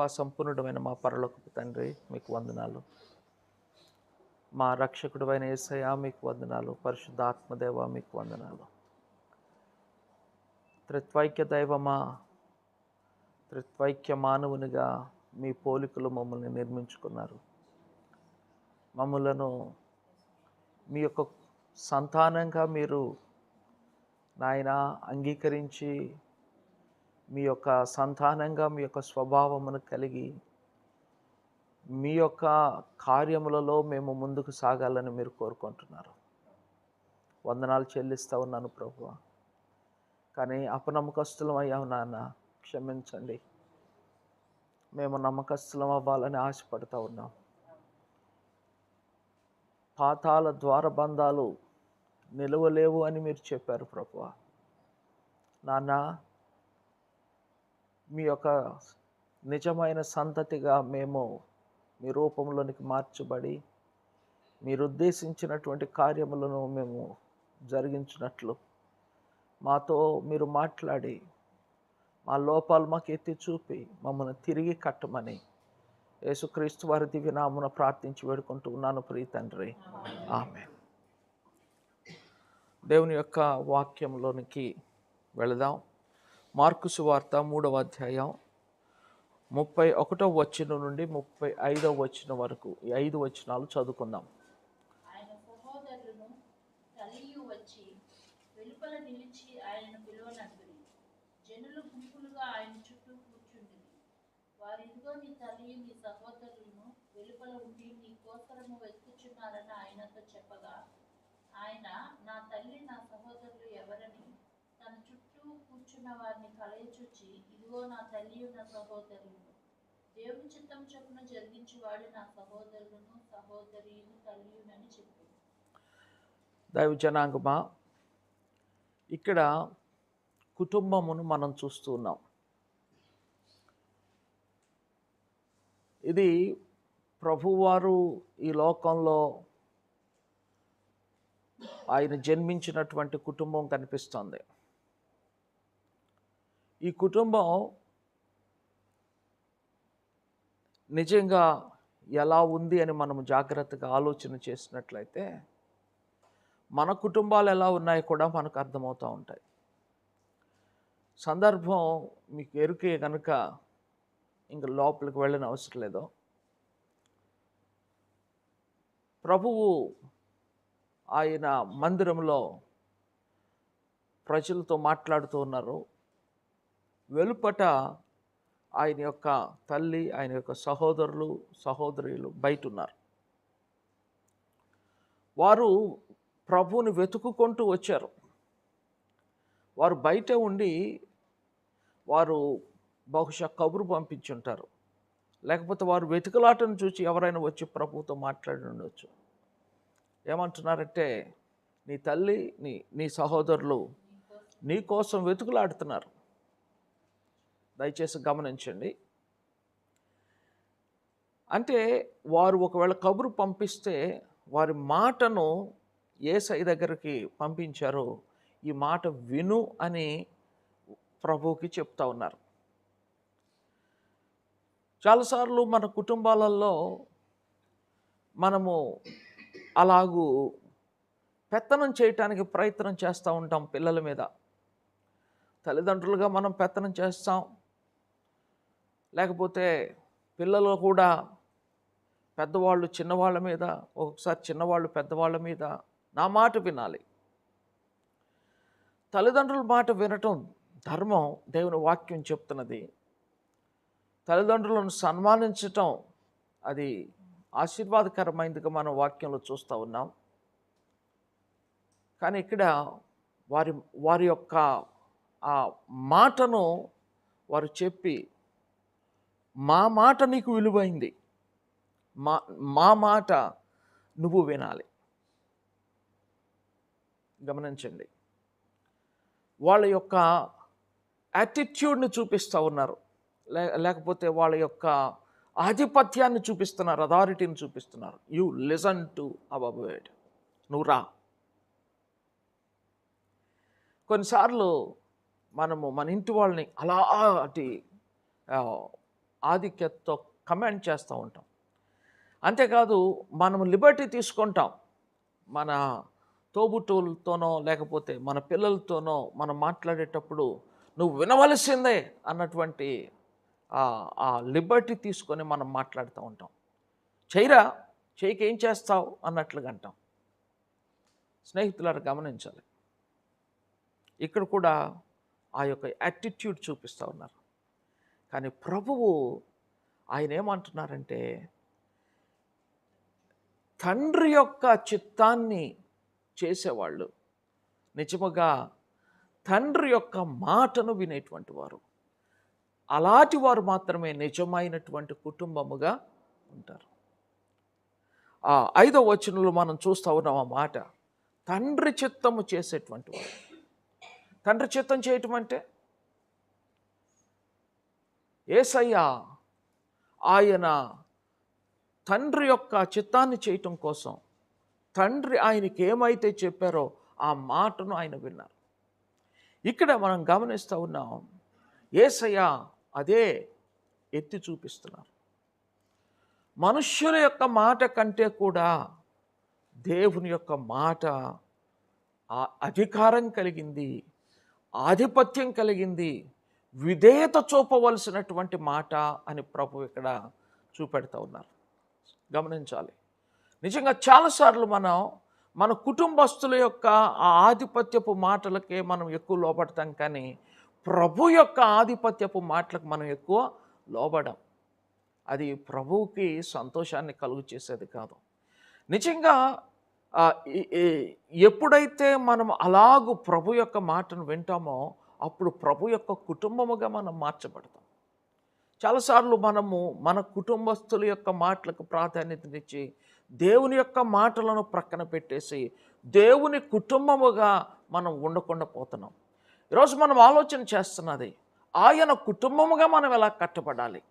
కృపా సంపూర్ణుడమైన మా పరలోకపు తండ్రి మీకు వందనాలు. మా రక్షకుడైన ఏసయ మీకు వందనాలు. పరిశుద్ధాత్మదేవ మీకు వందనాలు. త్రిత్వైక్య దైవమా త్రిత్వైక్య మానవునిగా మీ పోలికలు మమ్మల్ని నిర్మించుకున్నారు. మమ్మలను మీ యొక్క సంతానంగా మీరు నాయన అంగీకరించి మీ యొక్క సంతానంగా మీ యొక్క స్వభావమును కలిగి మీ యొక్క కార్యములలో మేము ముందుకు సాగాలని మీరు కోరుకుంటున్నారు. వందనాలు చెల్లిస్తూ ఉన్నాను ప్రభు కానీ అపనమ్మకస్తులం అయ్యావు నాన్న. క్షమించండి. మేము నమ్మకస్తులం అవ్వాలని ఆశపడుతూ ఉన్నాం. పాతాల ద్వారబంధాలు నిలవలేవు అని మీరు చెప్పారు ప్రభు నాన్న మీ యొక్క నిజమైన సంతతిగా మేము మీ రూపంలోనికి మార్చబడి మీరు ఉద్దేశించినటువంటి కార్యములను మేము జరిగించినట్లు మాతో మీరు మాట్లాడి మా లోపాలు మాకు ఎత్తి చూపి మమ్మల్ని తిరిగి కట్టమని యేసుక్రీస్తు వారి దివ్యనామున ప్రార్థించి వేడుకుంటూ ఉన్నాను ప్రియ తండ్రి. ఆమె దేవుని యొక్క వాక్యంలోనికి వెళదాం. మార్కు సువార్త మూడవ అధ్యాయం ముప్పై ఒకటో వచ్చిన నుండి ముప్పై ఐదవ వచ్చిన వరకు. ఈ ఐదు వచనాలు చదువుకుందాం. ఆయన జనులు గుంపులుగా ఆయన చుట్టూ నీ తల్లి నీ సహోదరులను వెలుపల ఉండి నీ కోసరము వెతుకుచున్నారని ఆయనతో చెప్పగా ఆయన నా తల్లి నా సహోదరులు ఎవరని తన చుట్టూ కూర్చున్న వారిని కలయచూచి ఇదిగో నా తల్లి నా సహోదరులు దేవుని చిత్తం చొప్పున జరిగించేవాడు నా సహోదరులను సహోదరియును తల్లియునని చెప్పి. దైవ జనాంగమా ఇక్కడ కుటుంబమును మనం చూస్తున్నాం ఇది ప్రభువారు ఈ లోకంలో ఆయన జన్మించినటువంటి కుటుంబం కనిపిస్తుంది. ఈ కుటుంబం నిజంగా ఎలా ఉంది అని మనం జాగ్రత్తగా ఆలోచన చేసినట్లయితే మన కుటుంబాలు ఎలా ఉన్నాయో కూడా మనకు అర్థమవుతూ ఉంటాయి. సందర్భం మీకు ఎరుకే కనుక ఇంక లోపలికి వెళ్ళని అవసరం లేదు. ప్రభువు ఆయన మందిరంలో ప్రజలతో మాట్లాడుతూ ఉన్నారు. వెలుపట ఆయన యొక్క తల్లి ఆయన యొక్క సహోదరులు సహోదరులు బయట ఉన్నారు వారు ప్రభువుని వెతుకుకుంటూ వచ్చారు. వారు బయట ఉండి వారు బహుశా కబురు పంపించుంటారు. లేకపోతే వారు వెతుకులాటను చూసి ఎవరైనా వచ్చి ప్రభువుతో మాట్లాడి ఉండొచ్చు. ఏమంటున్నారంటే నీ తల్లి నీ నీ సహోదరులు నీ కోసం వెతుకులాడుతున్నారు. దయచేసి గమనించండి. అంటే వారు ఒకవేళ కబురు పంపిస్తే వారి మాటను ఏసై దగ్గరికి పంపించారు. ఈ మాట విను అని ప్రభువుకి చెప్తా ఉన్నారు. చాలాసార్లు మన కుటుంబాలలో మనము అలాగూ పెత్తనం చేయటానికి ప్రయత్నం చేస్తూ ఉంటాం పిల్లల మీద. తల్లిదండ్రులుగా మనం పెత్తనం చేస్తాం లేకపోతే పిల్లలు కూడా పెద్దవాళ్ళు చిన్నవాళ్ళ మీద ఒక్కొక్కసారి చిన్నవాళ్ళు పెద్దవాళ్ళ మీద నా మాట వినాలి. తల్లిదండ్రుల మాట వినటం ధర్మం దేవుని వాక్యం చెప్తున్నది. తల్లిదండ్రులను సన్మానించటం అది ఆశీర్వాదకరమైనదిగా మనం వాక్యంలో చూస్తూ ఉన్నాం. కానీ ఇక్కడ వారి వారి యొక్క ఆ మాటను వారు చెప్పి మా మాట నీకు విలువైంది. మా మా మాట నువ్వు వినాలి. గమనించండి. వాళ్ళ యొక్క యాటిట్యూడ్ని చూపిస్తూ ఉన్నారు. లే లేకపోతే వాళ్ళ యొక్క ఆధిపత్యాన్ని చూపిస్తున్నారు అథారిటీని చూపిస్తున్నారు. You listen to our word నువ్వు రా. కొన్నిసార్లు మనము మన ఇంటి వాళ్ళని అలాంటి అటు ఆధిక్యతతో కమాండ్ చేస్తూ ఉంటాం. అంతేకాదు మనం లిబర్టీ తీసుకుంటాం. మన తోబుట్టువులతోనో లేకపోతే మన పిల్లలతోనో మనం మాట్లాడేటప్పుడు నువ్వు వినవలసిందే అన్నటువంటి ఆ- లిబర్టీ తీసుకొని మనం మాట్లాడుతూ ఉంటాం. చేయరా చేయికి ఏం చేస్తావు? అన్నట్లుగా అంటాం. స్నేహితులారు గమనించాలి. ఇక్కడ కూడా ఆ యొక్క యాటిట్యూడ్ చూపిస్తూ ఉన్నారు. కానీ ప్రభువు ఆయన ఏమంటున్నారంటే తండ్రి యొక్క చిత్తాన్ని చేసేవాళ్ళు. నిజముగా తండ్రి యొక్క మాటను వినేటువంటి వారు. అలాంటి వారు మాత్రమే నిజమైనటువంటి కుటుంబముగా ఉంటారు. ఆ ఐదో వచనంలో మనం చూస్తూ ఉన్నాం ఆ మాట. తండ్రి చిత్తము చేసేటువంటి వారు. తండ్రి చిత్తం చేయటం అంటే? ఏసయ్య ఆయన తండ్రి యొక్క చిత్తాన్ని చేయటం కోసం తండ్రి ఆయనకి ఏమైతే చెప్పారో ఆ మాటను ఆయన విన్నారు. ఇక్కడ మనం గమనిస్తూ ఉన్నాం ఏసయ్య అదే ఎత్తి చూపిస్తున్నారు. మనుష్యుల యొక్క మాట కంటే కూడా దేవుని యొక్క మాట అధికారం కలిగింది ఆధిపత్యం కలిగింది విధేయత చూపవలసినటువంటి మాట అని ప్రభు ఇక్కడ చూపెడతా ఉన్నారు. గమనించాలి. నిజంగా చాలాసార్లు మనం మన కుటుంబస్తుల యొక్క ఆ ఆధిపత్యపు మాటలకే మనం ఎక్కువ లోపడతాం కానీ ప్రభు యొక్క ఆధిపత్యపు మాటలకు మనం ఎక్కువ లోబడం. అది ప్రభువుకి సంతోషాన్ని కలుగు చేసేది కాదు. నిజంగా ఎప్పుడైతే మనం అలాగూ ప్రభు యొక్క మాటను వింటామో అప్పుడు ప్రభు యొక్క కుటుంబముగా మనం మార్చబడతాం. చాలాసార్లు మనము మన కుటుంబస్తుల యొక్క మాటలకు ప్రాధాన్యతనిచ్చి దేవుని యొక్క మాటలను ప్రక్కన పెట్టేసి దేవుని కుటుంబముగా మనం ఉండకుండా పోతున్నాం. ఈరోజు మనం ఆలోచన చేస్తున్నది ఆయన కుటుంబముగా మనం ఎలా కట్టబడాలి?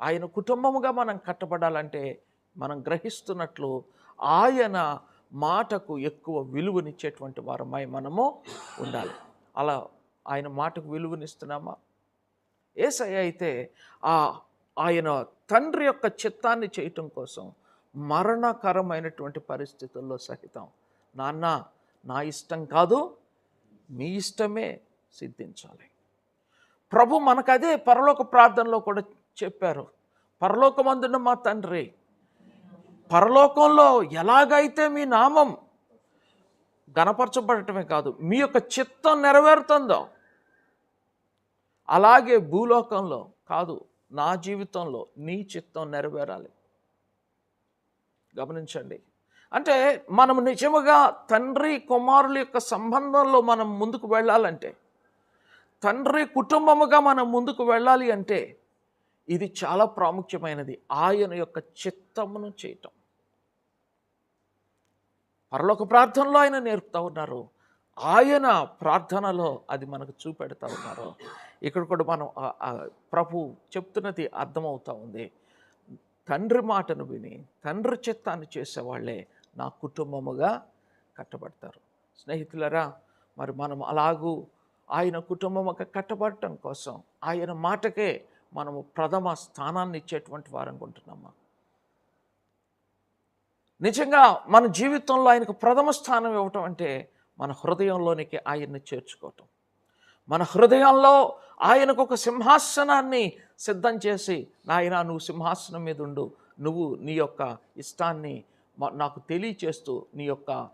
ఆయన కుటుంబముగా మనం కట్టబడాలంటే మనం గ్రహిస్తున్నట్లు ఆయన మాటకు ఎక్కువ విలువనిచ్చేటువంటి వారమై మనము ఉండాలి. అలా ఆయన మాటకు విలువనిస్తున్నామా? ఏసయ్య అయితే ఆ ఆయన తండ్రి యొక్క చిత్తాన్ని చేయటం కోసం మరణకరమైనటువంటి పరిస్థితుల్లో సహితం నాన్న నా ఇష్టం కాదు మీ ఇష్టమే సిద్ధించాలి. ప్రభు మనకు అదే పరలోక ప్రార్థనలో కూడా చెప్పారు పరలోకమందున మా తండ్రి పరలోకంలో ఎలాగైతే మీ నామం గణపరచబడటమే కాదు మీ యొక్క చిత్తం నెరవేరుతుందో. అలాగే భూలోకంలో కాదు నా జీవితంలో నీ చిత్తం నెరవేరాలి. గమనించండి. అంటే మనం నిజముగా తండ్రి కుమారుల యొక్క సంబంధంలో మనం ముందుకు వెళ్ళాలంటే తండ్రి కుటుంబముగా మనం ముందుకు వెళ్ళాలి అంటే ఇది చాలా ప్రాముఖ్యమైనది. ఆయన యొక్క చిత్తమును చేయటం. పరలోక ప్రార్థనలో ఆయన నేర్పుతా ఉన్నారు. ఆయన ప్రార్థనలో అది మనకు చూపెడతా ఉన్నారు. ఇక్కడ కూడా మనం ప్రభు చెప్తున్నది అర్థమవుతూ ఉంది. తండ్రి మాటను విని తండ్రి చిత్తాన్ని చేసేవాళ్ళే నా కుటుంబముగా కట్టబడతారు. స్నేహితులరా మరి మనం అలాగూ ఆయన కుటుంబముగా కట్టబడటం కోసం ఆయన మాటకే మనము ప్రథమ స్థానాన్ని ఇచ్చేటువంటి వారనుకుంటున్నామా నిజంగా మన జీవితంలో ఆయనకు ప్రథమ స్థానం ఇవ్వటం అంటే మన హృదయంలోనికి ఆయన్ని చేర్చుకోవటం. మన హృదయంలో ఆయనకు ఒక సింహాసనాన్ని సిద్ధం చేసి నాయన నువ్వు సింహాసనం మీద ఉండు. నువ్వు నీ యొక్క ఇష్టాన్ని మా- నాకు తెలియచేస్తూ నీ యొక్క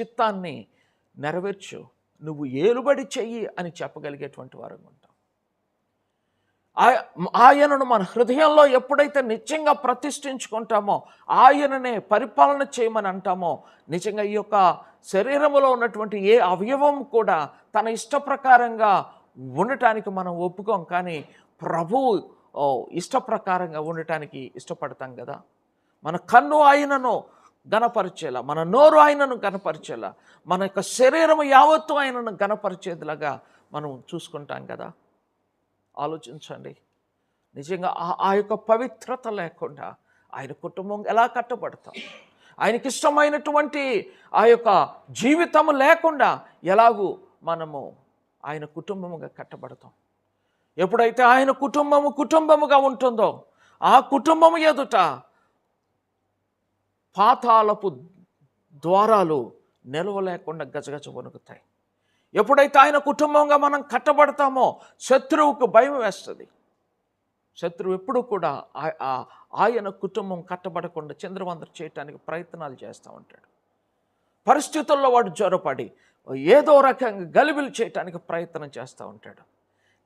చిత్తాన్ని నెరవేర్చు. నువ్వు ఏలుబడి చెయ్యి అని చెప్పగలిగేటువంటి వారు ఆయనను మన హృదయంలో ఎప్పుడైతే నిజంగా ప్రతిష్ఠించుకుంటామో ఆయననే పరిపాలన చేయమని అంటామో నిజంగా ఈ యొక్క శరీరములో ఉన్నటువంటి ఏ అవయవం కూడా తన ఇష్ట ప్రకారంగా ఉండటానికి మనం ఒప్పుకోం కానీ ప్రభువు ఓ, ఇష్ట ప్రకారంగా ఉండటానికి ఇష్టపడతాం కదా. మన కన్ను ఆయనను గణపరిచేలా మన నోరు ఆయనను గణపరిచేలా మన యొక్క శరీరం యావత్తు ఆయనను గణపరిచేదిలాగా మనం చూసుకుంటాం కదా. ఆలోచించండి. నిజంగా ఆ ఆ యొక్క పవిత్రత లేకుండా ఆయన కుటుంబం ఎలా కట్టబడతాం? ఆయనకి ఇష్టమైనటువంటి ఆ యొక్క జీవితము లేకుండా ఎలాగూ మనము ఆయన కుటుంబముగా కట్టబడతాం. ఎప్పుడైతే ఆయన కుటుంబము కుటుంబముగా ఉంటుందో ఆ కుటుంబము ఎదుట పాతాలపు ద్వారాలు నిలవలేకుండా గజగజ వణుకుతాయి. ఎప్పుడైతే ఆయన కుటుంబంగా మనం కట్టబడతామో శత్రువుకు భయం వేస్తుంది. శత్రువు ఎప్పుడు కూడా ఆయన కుటుంబం కట్టబడకుండా చంద్రవందరు చేయటానికి ప్రయత్నాలు చేస్తూ ఉంటాడు. పరిస్థితుల్లో వాడు జ్వరపడి ఏదో రకంగా గలిబిలు చేయటానికి ప్రయత్నం చేస్తూ ఉంటాడు.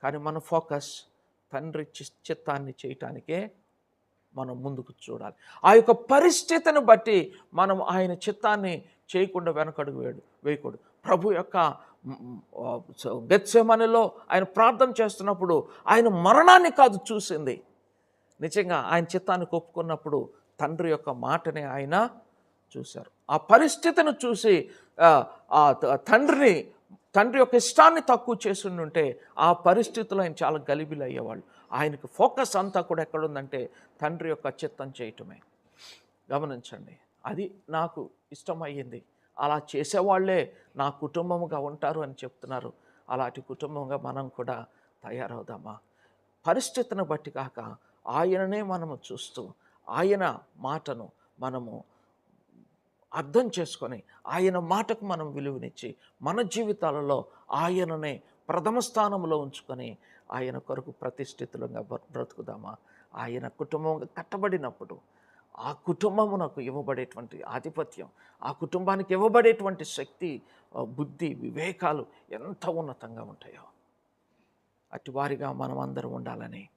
కానీ మన ఫోకస్ తండ్రి చిత్తాన్ని చేయటానికే మనం ముందుకు చూడాలి. ఆ యొక్క పరిస్థితిని బట్టి మనం ఆయన చిత్తాన్ని చేయకుండా వెనకడుగు వేయడు వేయకూడదు. ప్రభు యొక్క గెత్సెమనిలో ఆయన ప్రార్థన చేస్తున్నప్పుడు ఆయన మరణాన్ని కాదు చూసింది. నిజంగా ఆయన చిత్తాన్ని ఒప్పుకున్నప్పుడు తండ్రి యొక్క మాటని ఆయన చూశారు. ఆ పరిస్థితిని చూసి ఆ, తండ్రిని తండ్రి యొక్క ఇష్టాన్ని తక్కువ చేసిండుంటే ఉంటే ఆ పరిస్థితులు ఆయన చాలా గలిబిలు అయ్యేవాళ్ళు ఆయనకు ఫోకస్ అంతా కూడా ఎక్కడుందంటే తండ్రి యొక్క చిత్తం చేయటమే. గమనించండి. అది నాకు ఇష్టమయ్యింది. అలా చేసేవాళ్ళే నా కుటుంబముగా ఉంటారు అని చెప్తున్నారు. అలాంటి కుటుంబంగా మనం కూడా తయారవుదామా? పరిస్థితిని బట్టి కాక ఆయననే మనము చూస్తూ ఆయన మాటను మనము అర్థం చేసుకొని ఆయన మాటకు మనం విలువనిచ్చి మన జీవితాలలో ఆయననే ప్రథమ స్థానంలో ఉంచుకొని ఆయన కొరకు ప్రతిష్ఠితులుగా బ్రతుకుదామా? ఆయన కుటుంబంగా కట్టబడినప్పుడు ఆ కుటుంబమునకు ఇవ్వబడేటువంటి ఆధిపత్యం ఆ కుటుంబానికి ఇవ్వబడేటువంటి శక్తి బుద్ధి వివేకాలు ఎంత ఉన్నతంగా ఉంటాయో. అటువారిగా మనం అందరం ఉండాలని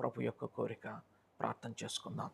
ప్రభు యొక్క కోరిక ప్రార్థన చేసుకుందాం.